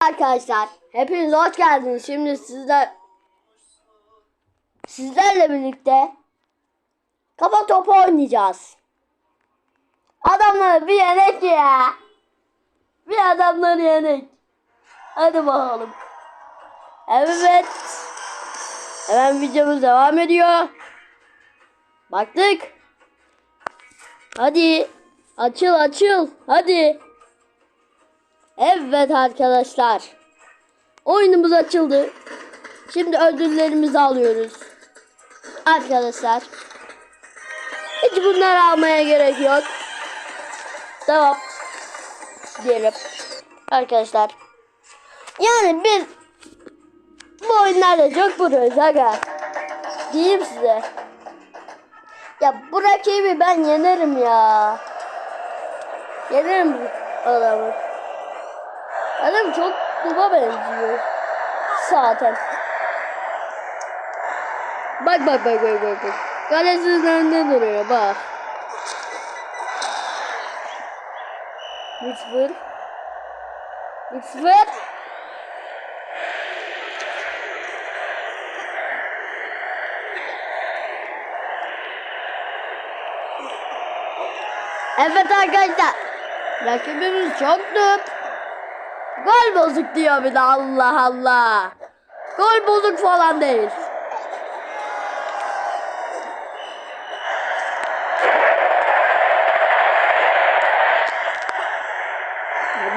Arkadaşlar hepiniz hoş geldiniz. Şimdi sizler sizlerle birlikte kafa topu oynayacağız. Adamları bir yenek ya. Bir adamları yenek. Hadi bakalım. Evet. Hemen videomuz devam ediyor. Baktık. Hadi. Açıl açıl. Hadi. Evet arkadaşlar. Oyunumuz açıldı. Şimdi ödüllerimizi alıyoruz. Arkadaşlar. Hiç bunları almaya gerek yok. Tamam. Diyelim. Arkadaşlar. Yani biz bu oyunlarda çok vuruyoruz aga. Diyeyim size. Ya bu rakibi ben yenerim ya. Yenerim adamı. Adam çok duba benziyor. Zaten. Bak bak bak bak bak. bak. Kalesinin önünde duruyor bak. 1-0. 1-0. Evet arkadaşlar. Rakibimiz çok düp. Gol bozuk diyor bir de Allah Allah. Gol bozuk falan değil.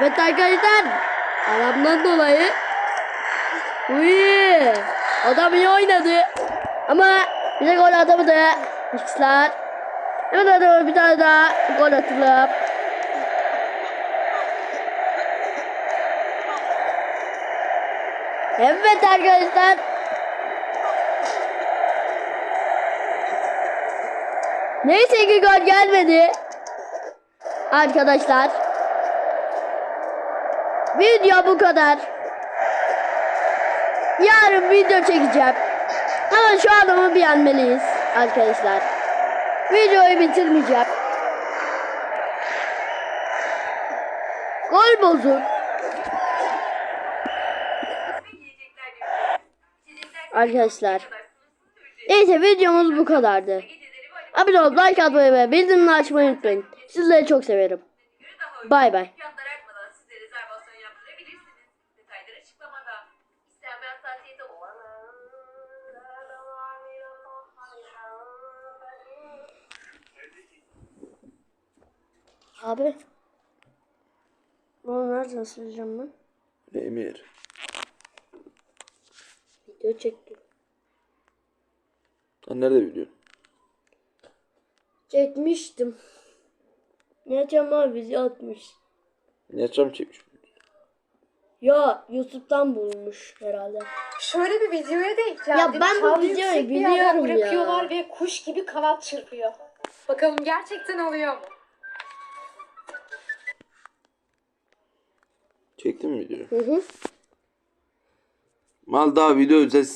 Evet arkadaşlar. Adamdan dolayı. Uy, adam iyi oynadı. Ama bize gol atamadı. X'ler. Evet adama bir tane daha gol atılıp. Evet arkadaşlar. Neyse ki gol gelmedi. Arkadaşlar. Video bu kadar. Yarın video çekeceğim. Ama şu adamı beğenmeliyiz arkadaşlar. Videoyu bitirmeyeceğim. Gol bozuk. Arkadaşlar. Neyse videomuz bu kadardı. Abone olup like atmayı ve bildirimleri açmayı unutmayın. Sizleri çok severim. Bay bay. Abi. Bunu nereden söyleyeceğim ben? Emir. Video çektim. Sen nerede biliyorsun? Çekmiştim. Ne ama video atmış. Ne çam çekmiş? Ya YouTube'dan bulmuş herhalde. Şöyle bir videoya denk geldim. Ya ben bu videoyu biliyorum ya. bırakıyorlar ve kuş gibi kanat çırpıyor. Bakalım gerçekten oluyor mu? Çektin mi videoyu? Hı hı. Mal daha video özel